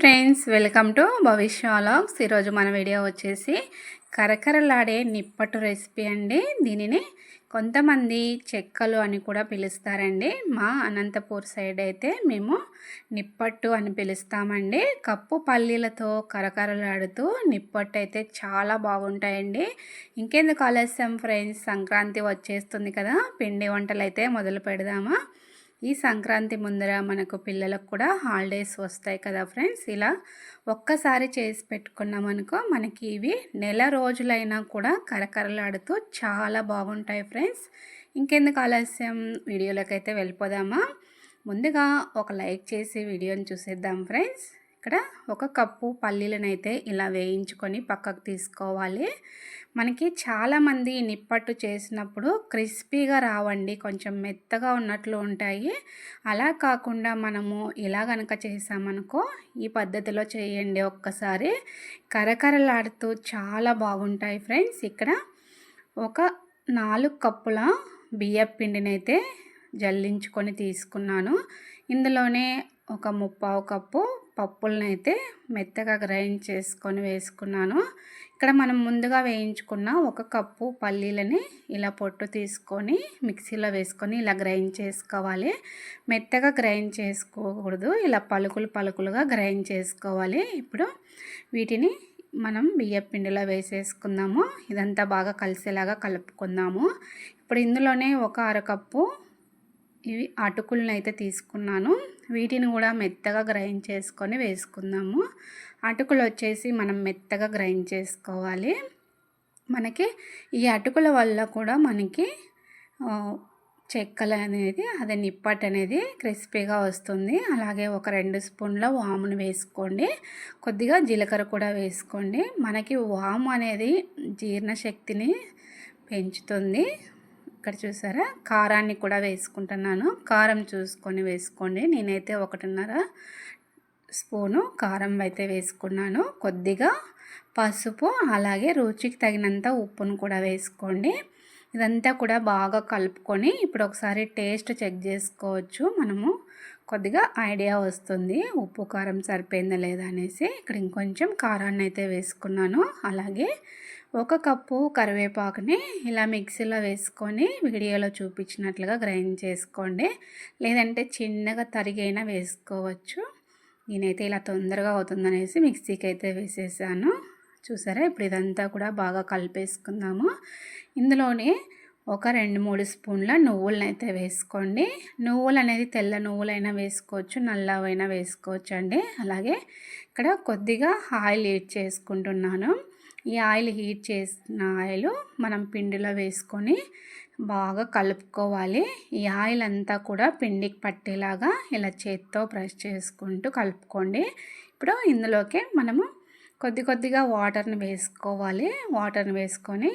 Friends welcome to భవిష్య ఈరోజు మన వీడియో వచ్చేసి కరకరలాడే నిప్పట్టు రెసిపీ అండి. దీనిని కొంతమంది చెక్కలు అని కూడా పిలుస్తారండి. మా అనంతపూర్ సైడ్ అయితే మేము నిప్పట్టు అని పిలుస్తామండి. కప్పు పల్లీలతో కరకరలాడుతూ నిప్పట్టు అయితే చాలా బాగుంటాయండి. ఇంకెందుకు ఆలస్యం ఫ్రెండ్స్ సంక్రాంతి వచ్చేస్తుంది కదా పిండి వంటలు అయితే మొదలు పెడదామా? ఈ సంక్రాంతి ముందర మనకు పిల్లలకు కూడా హాలిడేస్ వస్తాయి కదా ఫ్రెండ్స్. ఇలా ఒక్కసారి చేసి పెట్టుకున్నామనుకో మనకి ఇవి నెల రోజులైనా కూడా కరకరలాడుతూ చాలా బాగుంటాయి ఫ్రెండ్స్. ఇంకెందుకు ఆలస్యం? వీడియోలోకి అయితే వెళ్ళిపోదామా? ముందుగా ఒక లైక్ చేసి వీడియోని చూసేద్దాం ఫ్రెండ్స్. ఇక్కడ ఒక కప్పు పల్లీలనైతే ఇలా వేయించుకొని పక్కకు తీసుకోవాలి. మనకి చాలామంది నిప్పట్టు చేసినప్పుడు క్రిస్పీగా రావండి కొంచెం మెత్తగా ఉన్నట్లు ఉంటాయి. అలా కాకుండా మనము ఇలా కనుక చేసామనుకో ఈ పద్ధతిలో చేయండి ఒక్కసారి. కరకరలాడుతూ చాలా బాగుంటాయి ఫ్రెండ్స్. ఇక్కడ ఒక నాలుగు కప్పుల బియ్యం పిండినైతే జల్లించుకొని తీసుకున్నాను. ఇందులోనే ఒక ముప్పావు కప్పు పప్పులనైతే అయితే మెత్తగా గ్రైండ్ చేసుకొని వేసుకున్నాను. ఇక్కడ మనం ముందుగా వేయించుకున్న ఒక కప్పు పల్లీలని ఇలా పొట్టు తీసుకొని మిక్సీలో వేసుకొని ఇలా గ్రైండ్ చేసుకోవాలి. మెత్తగా గ్రైండ్ చేసుకోకూడదు. ఇలా పలుకులు పలుకులుగా గ్రైండ్ చేసుకోవాలి. ఇప్పుడు వీటిని మనం బియ్య పిండిలో వేసేసుకుందాము. ఇదంతా బాగా కలిసేలాగా కలుపుకుందాము. ఇప్పుడు ఇందులోనే ఒక అరకప్పు ఇవి అటుకులను అయితే తీసుకున్నాను. వీటిని కూడా మెత్తగా గ్రైండ్ చేసుకొని వేసుకుందాము. అటుకులు వచ్చేసి మనం మెత్తగా గ్రైండ్ చేసుకోవాలి. మనకి ఈ అటుకుల వల్ల కూడా మనకి చెక్కలు అనేది అదే నిప్పట్ అనేది క్రిస్పీగా వస్తుంది. అలాగే ఒక రెండు స్పూన్ల వామును వేసుకోండి. కొద్దిగా జీలకర్ర కూడా వేసుకోండి. మనకి వాము అనేది జీర్ణశక్తిని పెంచుతుంది. ఇక్కడ చూసారా? కారాన్ని కూడా వేసుకుంటున్నాను. కారం చూసుకొని వేసుకోండి. నేనైతే ఒకటిన్నర స్పూను కారం అయితే వేసుకున్నాను. కొద్దిగా పసుపు అలాగే రుచికి తగినంత ఉప్పును కూడా వేసుకోండి. ఇదంతా కూడా బాగా కలుపుకొని ఇప్పుడు ఒకసారి టేస్ట్ చెక్ చేసుకోవచ్చు. మనము కొద్దిగా ఐడియా వస్తుంది ఉప్పు కారం సరిపోయిందా లేదా అనేసి. ఇక్కడ ఇంకొంచెం కారాన్ని అయితే వేసుకున్నాను. అలాగే ఒక కప్పు కరివేపాకుని ఇలా మిక్సీలో వేసుకొని వీడియోలో చూపించినట్లుగా గ్రైండ్ చేసుకోండి. లేదంటే చిన్నగా తరిగైనా వేసుకోవచ్చు. నేనైతే ఇలా తొందరగా అవుతుందనేసి మిక్సీకి అయితే వేసేసాను. చూసారా? ఇప్పుడు ఇదంతా కూడా బాగా కలిపేసుకుందాము. ఇందులోనే ఒక రెండు మూడు స్పూన్ల నువ్వులను అయితే వేసుకోండి. నువ్వులు అనేది తెల్ల నువ్వులైనా వేసుకోవచ్చు నల్లవైనా వేసుకోవచ్చు అండి అలాగే ఇక్కడ కొద్దిగా ఆయిల్ యూజ్ చేసుకుంటున్నాను. ఈ ఆయిల్ హీట్ చేసిన ఆయిల్ మనం పిండిలో వేసుకొని బాగా కలుపుకోవాలి. ఈ ఆయిల్ అంతా కూడా పిండికి పట్టేలాగా ఇలా చేత్తో ప్రెస్ చేసుకుంటూ కలుపుకోండి. ఇప్పుడు ఇందులోకి మనము కొద్ది కొద్దిగా వాటర్ని వేసుకోవాలి. వాటర్ని వేసుకొని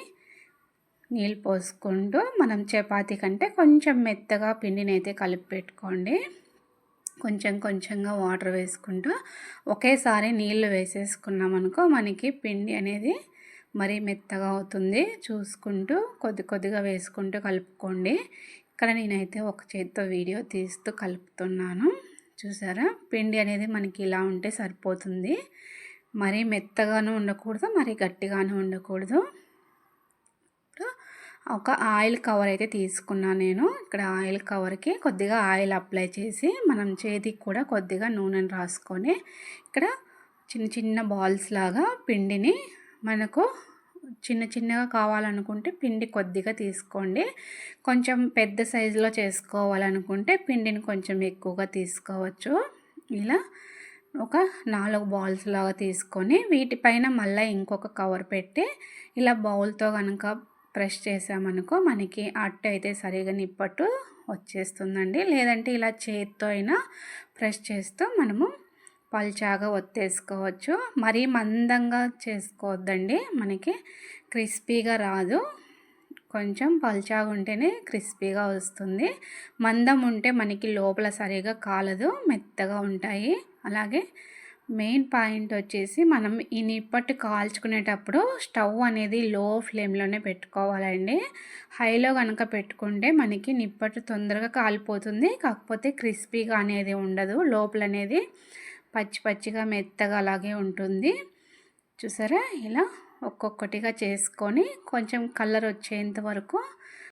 నీళ్ళు పోసుకుంటూ మనం చపాతీ కంటే కొంచెం మెత్తగా పిండిని అయితే కలిపి పెట్టుకోండి. కొంచెం కొంచెంగా వాటర్ వేసుకుంటూ ఒకేసారి నీళ్ళు వేసేసుకున్నాం అనుకో మనకి పిండి అనేది మరీ మెత్తగా అవుతుంది. చూసుకుంటూ కొద్ది కొద్దిగా వేసుకుంటూ కలుపుకోండి. ఇక్కడ నేనైతే ఒక చేతితో వీడియో తీస్తూ కలుపుతున్నాను. చూసారా? పిండి అనేది మనకి ఇలా ఉంటే సరిపోతుంది. మరీ మెత్తగాను ఉండకూడదు మరీ గట్టిగాను ఉండకూడదు. ఒక ఆయిల్ కవర్ అయితే తీసుకున్నాను నేను. ఇక్కడ ఆయిల్ కవర్కి కొద్దిగా ఆయిల్ అప్లై చేసి మనం చేతికి కూడా కొద్దిగా నూనెను రాసుకొని ఇక్కడ చిన్న చిన్న బాల్స్ లాగా పిండిని మనకు చిన్న చిన్నగా కావాలనుకుంటే పిండి కొద్దిగా తీసుకోండి. కొంచెం పెద్ద సైజులో చేసుకోవాలనుకుంటే పిండిని కొంచెం ఎక్కువగా తీసుకోవచ్చు. ఇలా ఒక నాలుగు బాల్స్ లాగా తీసుకొని వీటిపైన మళ్ళీ ఇంకొక కవర్ పెట్టి ఇలా బౌల్తో కనుక ప్రెస్ చేసామనుకో మనకి అట్టు అయితే సరిగా నిప్పట్టు వచ్చేస్తుందండి. లేదంటే ఇలా చేతితో అయినా ప్రెస్ చేస్తూ మనము పల్చాగా ఒత్తేసుకోవచ్చు. మరీ మందంగా చేసుకోవద్దండి. మనకి క్రిస్పీగా రాదు. కొంచెం పల్చాగా ఉంటేనే క్రిస్పీగా వస్తుంది. మందం ఉంటే మనకి లోపల సరిగా కాలదు. మెత్తగా ఉంటాయి. అలాగే మెయిన్ పాయింట్ వచ్చేసి మనం ఈ నిప్పట్టు కాల్చుకునేటప్పుడు స్టవ్ అనేది లో ఫ్లేమ్లోనే పెట్టుకోవాలండి. హైలో కనుక పెట్టుకుంటే మనకి నిప్పట్టు తొందరగా కాలిపోతుంది. కాకపోతే క్రిస్పీగా అనేది ఉండదు. లోపల అనేది పచ్చి పచ్చిగా మెత్తగా అలాగే ఉంటుంది. చూసారా? ఇలా ఒక్కొక్కటిగా చేసుకొని కొంచెం కలర్ వచ్చేంత వరకు